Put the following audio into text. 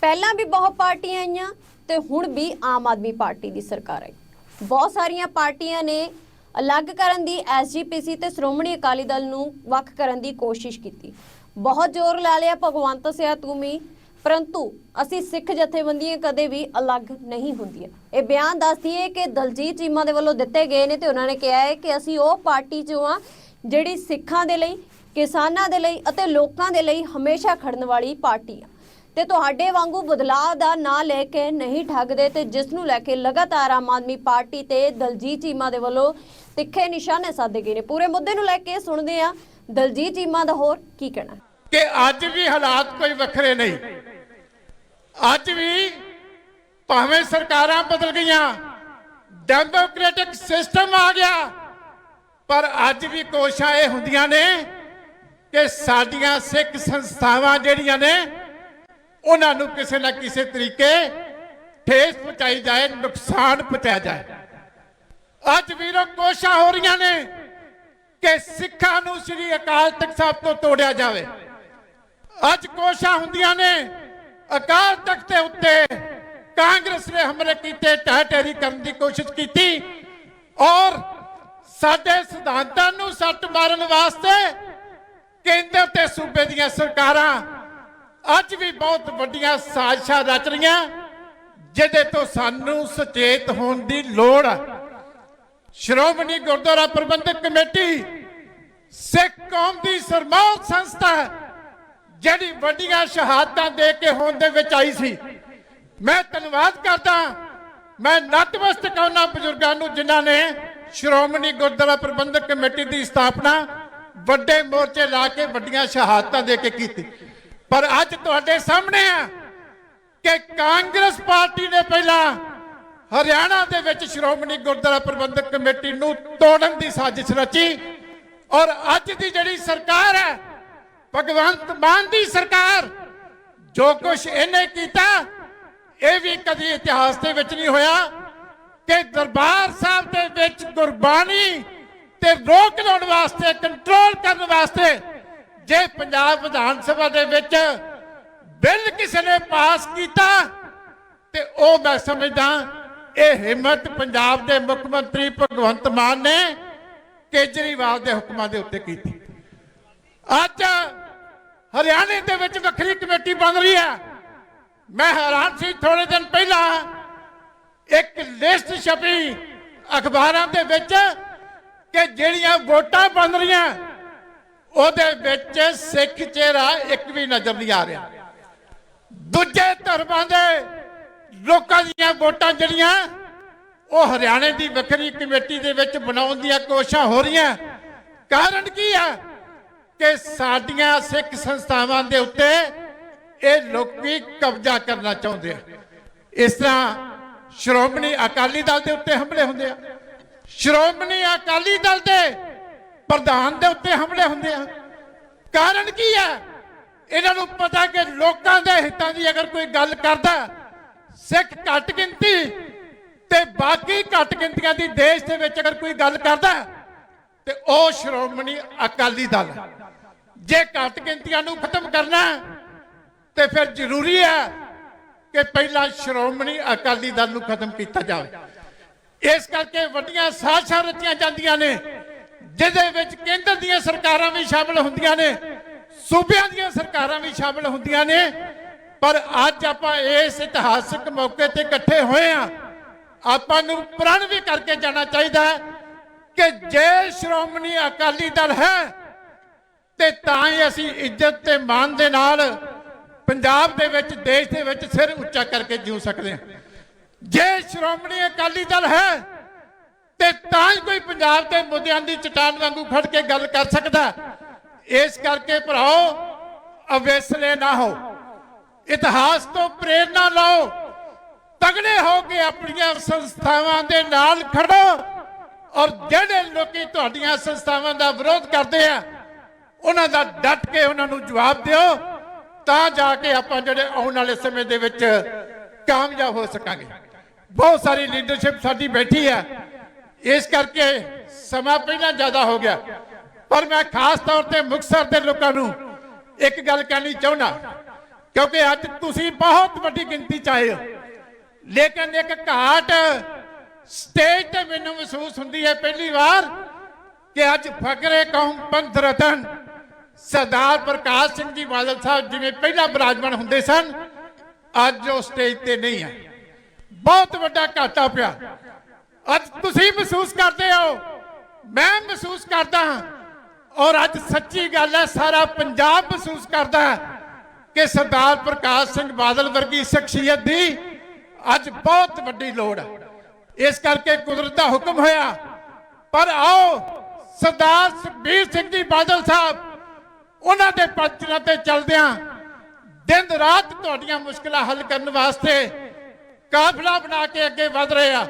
ਪਹਿਲਾਂ ਵੀ ਬਹੁਤ ਪਾਰਟੀਆਂ ਆਈਆਂ ਤੇ ਹੁਣ ਵੀ ਆਮ ਆਦਮੀ ਪਾਰਟੀ ਦੀ ਸਰਕਾਰ ਆਈ। ਬਹੁਤ ਸਾਰੀਆਂ ਪਾਰਟੀਆਂ ਨੇ ਅਲੱਗ ਕਰਨ ਦੀ ਐਸਜੀਪੀਸੀ ਤੇ ਸ਼੍ਰੋਮਣੀ ਅਕਾਲੀ ਦਲ ਨੂੰ ਵੱਖ ਕਰਨ ਦੀ ਕੋਸ਼ਿਸ਼ ਕੀਤੀ। ਬਹੁਤ ਜ਼ੋਰ ਲਾ ਲਿਆ ਭਗਵੰਤ ਸਿਆ ਤੂਮੀ ਪਰੰਤੂ ਅਸੀਂ ਸਿੱਖ ਜਥੇਬੰਦੀਆਂ ਕਦੇ ਵੀ ਅਲੱਗ ਨਹੀਂ ਹੁੰਦੀਆਂ। ਇਹ ਬਿਆਨ ਦੱਸਦੀ ਹੈ ਕਿ ਦਲਜੀਤ ਚੀਮਾ ਦੇ ਵੱਲੋਂ ਦਿੱਤੇ ਗਏ ਨੇ ਤੇ ਉਹਨਾਂ ਨੇ ਕਿਹਾ ਹੈ ਕਿ ਅਸੀਂ ਉਹ ਪਾਰਟੀ ਚੋਂ ਆ ਜਿਹੜੀ ਸਿੱਖਾਂ ਦੇ ਲਈ, ਕਿਸਾਨਾਂ ਦੇ ਲਈ ਅਤੇ ਲੋਕਾਂ ਦੇ ਲਈ ਹਮੇਸ਼ਾ ਖੜਨ ਵਾਲੀ ਪਾਰਟੀ ਆ। ਤੇ ਤੁਹਾਡੇ ਵਾਂਗੂ ਬਦਲਾਅ ਦਾ ਨਾਂ ਲੈ ਕੇ ਨਹੀਂ ਠੱਗਦੇ ਤੇ ਜਿਸ ਨੂੰ ਲੈ ਕੇ ਲਗਾਤਾਰ ਆਮ ਆਦਮੀ ਪਾਰਟੀ ਤੇ ਦਲਜੀਤ ਚੀਮਾ ਦੇ ਵੱਲੋਂ ਤਿੱਖੇ ਨਿਸ਼ਾਨੇ ਸਾਧੇ ਗਏ ਨੇ। ਪੂਰੇ ਮੁੱਦੇ ਨੂੰ ਲੈ ਕੇ ਸੁਣਦੇ ਆ ਦਲਜੀਤ ਚੀਮਾ ਦਾ ਹੋਰ ਕੀ ਕਹਿਣਾ? ਕਿ ਅੱਜ ਵੀ ਹਾਲਾਤ ਕੋਈ ਵੱਖਰੇ ਨਹੀਂ। ਅੱਜ ਵੀ ਭਾਵੇਂ ਸਰਕਾਰਾਂ ਬਦਲ ਗਈਆਂ, ਡੈਮੋਕ੍ਰੈਟਿਕ ਸਿਸਟਮ ਆ ਗਿਆ, ਪਰ ਅੱਜ ਵੀ ਕੋਸ਼ਿਸ਼ਾਂ ਇਹ ਹੁੰਦੀਆਂ ਨੇ ਕਿ ਸਾਡੀਆਂ ਸਿੱਖ ਸੰਸਥਾਵਾਂ ਜਿਹੜੀਆਂ ਨੇ ਉਹਨਾਂ ਨੂੰ ਕਿਸੇ ਨਾ ਕਿਸੇ ਤਰੀਕੇ ਠੇਸ ਪਹੁੰਚਾਈ ਜਾਏ, ਨੁਕਸਾਨ ਪਹੁੰਚਾਇਆ ਜਾਏ। ਅੱਜ ਵੀਰੋ ਕੋਸ਼ਿਸ਼ਾਂ ਹੋ ਰਹੀਆਂ ਨੇ ਕਿ ਸਿੱਖਾਂ ਨੂੰ ਸ੍ਰੀ ਅਕਾਲ ਤਖਤ ਸਾਹਿਬ ਤੋਂ ਤੋੜਿਆ ਜਾਵੇ। ਅੱਜ ਕੋਸ਼ਿਸ਼ਾਂ ਹੁੰਦੀਆਂ ਨੇ ਅਕਾਲ ਤਖਤ ਦੇ ਉੱਤੇ ਕਾਂਗਰਸ ਨੇ ਹਮਲੇ ਕੀਤੇ, ਢਹਿ ਢੇਰੀ ਕਰਨ ਦੀ ਕੋਸ਼ਿਸ਼ ਕੀਤੀ ਔਰ ਸਾਡੇ ਸਿਧਾਂਤਾਂ ਨੂੰ ਸੱਟ ਮਾਰਨ ਵਾਸਤੇ ਕੇਂਦਰ ਤੇ ਸੂਬੇ ਦੀਆਂ ਸਰਕਾਰਾਂ ਅੱਜ ਵੀ ਬਹੁਤ ਵੱਡੀਆਂ ਸਾਜ਼ਿਸ਼ਾਂ ਰਚ ਰਹੀਆਂ, ਜਿਹਦੇ ਤੋਂ ਸਾਨੂੰ ਸੁਚੇਤ ਹੋਣ ਦੀ ਲੋੜ ਹੈ ਸ਼੍ਰੋਮਣੀ ਗੁਰਦੁਆਰਾ ਪ੍ਰਬੰਧਕ ਕਮੇਟੀ, ਸਿੱਖ ਕੌਮ ਦੀ ਸਰਮੌਤ ਸੰਸਥਾ ਜਿਹੜੀ ਵੱਡੀਆਂ ਸ਼ਹਾਦਤਾਂ ਦੇ ਕੇ ਹੋਣ ਦੇ ਵਿੱਚ ਆਈ ਸੀ। ਮੈਂ ਧੰਨਵਾਦ ਕਰਦਾ ਮੈਂ ਨਤਮਸਤਕ ਉਹਨਾਂ ਬਜ਼ੁਰਗਾਂ ਨੂੰ, ਜਿਨ੍ਹਾਂ ਨੇ ਸ਼੍ਰੋਮਣੀ ਗੁਰਦੁਆਰਾ ਪ੍ਰਬੰਧਕ ਕਮੇਟੀ ਦੀ ਸਥਾਪਨਾ ਵੱਡੇ ਮੋਰਚੇ ਲਾ ਕੇ ਵੱਡੀਆਂ ਸ਼ਹਾਦਤਾਂ ਦੇ ਕੇ ਕੀਤੀ। ਪਰ ਅੱਜ ਤੁਹਾਡੇ ਸਾਹਮਣੇ ਆ ਕਿ ਕਾਂਗਰਸ ਪਾਰਟੀ ਨੇ ਪਹਿਲਾਂ ਹਰਿਆਣਾ ਦੇ ਵਿੱਚ ਸ਼੍ਰੋਮਣੀ ਗੁਰਦੁਆਰਾ ਪ੍ਰਬੰਧਕ ਕਮੇਟੀ ਨੂੰ ਤੋੜਨ ਦੀ ਸਾਜ਼ਿਸ਼ ਰਚੀ ਔਰ ਅੱਜ ਦੀ ਜਿਹੜੀ ਸਰਕਾਰ ਹੈ, ਭਗਵੰਤ ਮਾਨ ਦੀ ਸਰਕਾਰ, ਜੋ ਕੁਝ ਇਹਨੇ ਕੀਤਾ, ਇਹ ਵੀ ਕਦੀ ਇਤਿਹਾਸ ਦੇ ਵਿੱਚ ਨਹੀਂ ਹੋਇਆ ਕਿ ਦਰਬਾਰ ਸਾਹਿਬ ਦੇ ਵਿੱਚ ਗੁਰਬਾਣੀ ਤੇ ਰੋਕ ਲਾਉਣ ਵਾਸਤੇ ਕੰਟਰੋਲ ਕਰਨ ਵਾਸਤੇ ਜੇ ਪੰਜਾਬ ਵਿਧਾਨ ਸਭਾ ਦੇ ਵਿੱਚ ਬਿੱਲ ਕਿਸੇ ਨੇ ਪਾਸ ਕੀਤਾ, ਤੇ ਉਹ ਮੈਂ ਸਮਝਦਾ ਇਹ ਹਿੰਮਤ ਪੰਜਾਬ ਦੇ ਮੁੱਖ ਮੰਤਰੀ ਭਗਵੰਤ ਮਾਨ ਨੇ ਕੇਜਰੀਵਾਲ ਦੇ ਹੁਕਮਾਂ ਦੇ ਉੱਤੇ ਕੀਤੀ। ਅੱਜ ਹਰਿਆਣੇ ਦੇ ਵਿੱਚ ਵੱਖਰੀ ਕਮੇਟੀ ਬਣ ਰਹੀ ਹੈ। ਮੈਂ ਹੈਰਾਨ ਸੀ ਥੋੜੇ ਦਿਨ ਪਹਿਲਾਂ। ਇੱਕ ਲਿਸਟ ਛਪੀ ਅਖਬਾਰਾਂ ਦੇ ਵਿੱਚ ਕਿ ਜਿਹੜੀਆਂ ਵੋਟਾਂ ਬਣ ਰਹੀਆਂ ਉਹਦੇ ਵਿੱਚ ਸਿੱਖ ਚਿਹਰਾ ਇੱਕ ਵੀ ਨਜ਼ਰ ਨਹੀਂ ਆ ਰਿਹਾ। ਦੂਜੇ ਧਰਮਾਂ ਦੇ ਲੋਕਾਂ ਦੀਆਂ ਵੋਟਾਂ ਜਿਹੜੀਆਂ, ਉਹ ਹਰਿਆਣੇ ਦੀ ਵੱਖਰੀ ਕਮੇਟੀ ਦੇ ਵਿੱਚ ਬਣਾਉਣ ਦੀਆਂ ਕੋਸ਼ਿਸ਼ਾਂ ਹੋ ਰਹੀਆਂ। ਕਾਰਨ ਕੀ ਹੈ ਕਿ ਸਾਡੀਆਂ ਸਿੱਖ ਸੰਸਥਾਵਾਂ ਦੇ ਉੱਤੇ ਇਹ ਲੋਕੀ ਕਬਜ਼ਾ ਕਰਨਾ ਚਾਹੁੰਦੇ ਆ। ਇਸ ਤਰ੍ਹਾਂ ਸ਼੍ਰੋਮਣੀ ਅਕਾਲੀ ਦਲ ਦੇ ਉੱਤੇ ਹਮਲੇ ਹੁੰਦੇ ਆ। ਸ਼੍ਰੋਮਣੀ ਅਕਾਲੀ ਦਲ ਦੇ ਪ੍ਰਧਾਨ ਦੇ ਉੱਤੇ ਹਮਲੇ ਹੁੰਦੇ ਆ। ਕਾਰਨ ਕੀ ਹੈ ਇਹਨਾਂ ਨੂੰ ਪਤਾ ਕਿ ਲੋਕਾਂ ਦੇ ਹਿੱਤਾਂ ਦੀ ਅਗਰ ਕੋਈ ਗੱਲ ਕਰਦਾ, ਸਿੱਖ ਘੱਟ ਗਿਣਤੀ ਤੇ ਬਾਕੀ ਘੱਟ ਗਿਣਤੀਆਂ ਦੀ ਦੇਸ਼ ਦੇ ਵਿੱਚ ਅਗਰ ਕੋਈ ਗੱਲ ਕਰਦਾ, ਤੇ ਉਹ ਸ਼੍ਰੋਮਣੀ ਅਕਾਲੀ ਦਲ ਜੇ ਘੱਟ ਗਿਣਤੀਆਂ ਨੂੰ ਖਤਮ ਕਰਨਾ, ਤੇ ਫਿਰ ਜ਼ਰੂਰੀ ਹੈ ਕਿ ਪਹਿਲਾਂ ਸ਼੍ਰੋਮਣੀ ਅਕਾਲੀ ਦਲ ਨੂੰ ਖਤਮ ਕੀਤਾ ਜਾਵੇ। ਇਸ ਕਰਕੇ ਵੱਡੀਆਂ ਸਾਜ਼ਿਸ਼ਾਂ ਰਚੀਆਂ ਜਾਂਦੀਆਂ ਨੇ। ਜਿਹਦੇ ਵਿੱਚ ਕੇਂਦਰ ਦੀਆਂ ਸਰਕਾਰਾਂ ਵੀ ਸ਼ਾਮਲ ਹੁੰਦੀਆਂ ਨੇ, ਸੂਬਿਆਂ ਦੀਆਂ ਸਰਕਾਰਾਂ ਵੀ ਸ਼ਾਮਲ ਹੁੰਦੀਆਂ ਨੇ। ਪਰ ਅੱਜ ਆਪਾਂ ਇਸ ਇਤਿਹਾਸਕ ਮੌਕੇ ਤੇ ਇਕੱਠੇ ਹੋਏ ਆ ਆਪਾਂ ਨੂੰ ਪ੍ਰਣ ਵੀ ਕਰਕੇ ਜਾਣਾ ਚਾਹੀਦਾ ਹੈ ਕਿ ਜੇ ਸ਼੍ਰੋਮਣੀ ਅਕਾਲੀ ਦਲ ਹੈ, ਤੇ ਤਾਂ ਹੀ ਅਸੀਂ ਇੱਜ਼ਤ ਤੇ ਮਾਣ ਦੇ ਨਾਲ ਪੰਜਾਬ ਦੇ ਵਿੱਚ, ਦੇਸ਼ ਦੇ ਵਿੱਚ ਸਿਰ ਉੱਚਾ ਕਰਕੇ ਜਿਉ ਸਕਦੇ ਹਾਂ। ਜੇ ਸ਼੍ਰੋਮਣੀ ਅਕਾਲੀ ਦਲ ਹੈ ਤੇ ਤਾਂ ਹੀ ਕੋਈ ਪੰਜਾਬ ਦੇ ਮੁੱਦਿਆਂ ਦੀ ਚਟਾਨ ਵਾਂਗੂ ਖੜ ਕੇ ਗੱਲ ਕਰ ਸਕਦਾ। ਇਸ ਕਰਕੇ ਭਰਾਓ, ਅਵੇਸਲੇ ਨਾ ਹੋ। ਇਤਿਹਾਸ ਤੋਂ ਪ੍ਰੇਰਣਾ ਲਓ। ਤਗੜੇ ਹੋ ਕੇ ਆਪਣੀਆਂ ਸੰਸਥਾਵਾਂ ਦੇ ਨਾਲ ਖੜੋ ਔਰ ਜਿਹੜੇ ਲੋਕੀ ਤੁਹਾਡੀਆਂ ਸੰਸਥਾਵਾਂ ਦਾ ਵਿਰੋਧ ਕਰਦੇ ਆ, ਉਹਨਾਂ ਦਾ ਡਟ ਕੇ ਉਹਨਾਂ ਨੂੰ ਜਵਾਬ ਦਿਓ। ਤਾਂ ਜਾ ਕੇ ਆਪਾਂ ਜਿਹੜੇ ਆਉਣ ਵਾਲੇ ਸਮੇਂ ਦੇ ਵਿੱਚ ਕਾਮਯਾਬ ਹੋ ਸਕਾਂਗੇ। ਬਹੁਤ ਸਾਰੀ ਲੀਡਰਸ਼ਿਪ ਸਾਡੀ ਬੈਠੀ ਹੈ। ਇਸ ਕਰਕੇ ਸਮਾਂ ਪਹਿਲਾਂ ਜ਼ਿਆਦਾ ਹੋ ਗਿਆ। ਪਰ ਮੈਂ ਖਾਸ ਤੌਰ ਤੇ ਮੁਕਤਸਰ ਦੇ ਲੋਕਾਂ ਨੂੰ ਇੱਕ ਗੱਲ ਕਹਿਣੀ ਚਾਹੁੰਦਾ, ਕਿਉਂਕਿ ਅੱਜ ਤੁਸੀਂ ਬਹੁਤ ਵੱਡੀ ਗਿਣਤੀ ਚ ਆਏ ਹੋ। ਲੇਕਿਨ ਇੱਕ ਘਾਟ ਸਟੇਜ ਤੇ ਮੈਨੂੰ ਮਹਿਸੂਸ ਹੁੰਦੀ ਹੈ ਪਹਿਲੀ ਵਾਰ ਕਿ ਅੱਜ ਫਕਰੇ ਕੌਮ ਪੰਥ ਰਤਨ ਸਰਦਾਰ ਪ੍ਰਕਾਸ਼ ਸਿੰਘ ਜੀ ਬਾਦਲ ਸਾਹਿਬ ਜਿਵੇਂ ਪਹਿਲਾਂ ਬਰਾਜਮਾਨ ਹੁੰਦੇ ਸਨ, ਅੱਜ ਉਹ ਸਟੇਜ ਤੇ ਨਹੀਂ ਹੈ। ਬਹੁਤ ਵੱਡਾ ਘਾਟਾ ਪਿਆ। ਅੱਜ ਤੁਸੀਂ ਮਹਿਸੂਸ ਕਰਦੇ ਹੋ। ਮੈਂ ਮਹਿਸੂਸ ਕਰਦਾ ਹਾਂ। ਔਰ ਅੱਜ ਸੱਚੀ ਗੱਲ ਹੈ, ਸਾਰਾ ਪੰਜਾਬ ਮਹਿਸੂਸ ਕਰਦਾ ਕਿ ਸਰਦਾਰ ਪ੍ਰਕਾਸ਼ ਸਿੰਘ ਬਾਦਲ ਵਰਗੀ ਸ਼ਖਸੀਅਤ ਦੀ ਅੱਜ ਬਹੁਤ ਵੱਡੀ ਲੋੜ ਹੈ। ਇਸ ਕਰਕੇ ਕੁਦਰਤ ਦਾ ਹੁਕਮ ਹੋਇਆ, ਪਰ ਆਓ ਸਰਦਾਰ ਸੁਖਬੀਰ ਸਿੰਘ ਜੀ ਬਾਦਲ ਸਾਹਿਬ, ਉਹਨਾਂ ਦੇ ਪੱਚਰਾਂ ਤੇ ਚੱਲਦਿਆਂ ਦਿਨ ਰਾਤ ਤੁਹਾਡੀਆਂ ਮੁਸ਼ਕਲਾਂ ਹੱਲ ਕਰਨ ਵਾਸਤੇ ਕਾਫਲਾ ਬਣਾ ਕੇ ਅੱਗੇ ਵਧ ਰਹੇ ਆ